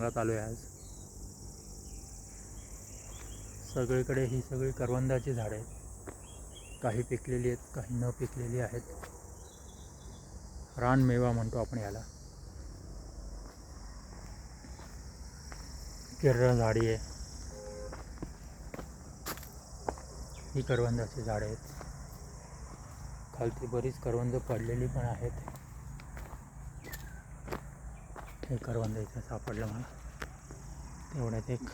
चांगला चालू आहे आज. सगळीकडे ही सगळी करवंदाची झाडं आहेत. काही पिकलेली आहेत काही न पिकलेली आहेत. रानमेवा म्हणतो आपण याला. केरळ झाडी आहे. ही करवंदाची झाडं आहेत. खालती बरीच करवंद पडलेली पण आहेत. हे करवंद इथं सापडलं मला. तेवढ्यात एक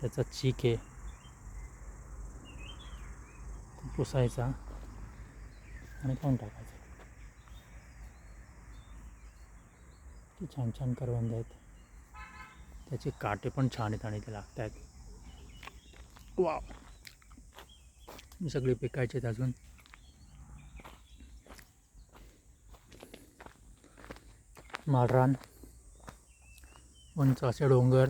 त्याचा चीक आहे. पुसायचा आणि खाऊन टाकायचा. ते छान छान करवंद आहेत त्याचे काटे पण छान आहेत आणि ते लागत आहेत वाव सगळे पिकायचे आहेत अजून. माळरान उंच असे डोंगर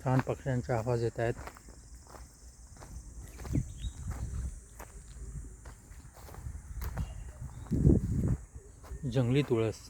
छान पक्ष्यांचे आवाज येत आहेत. जंगली तुळस.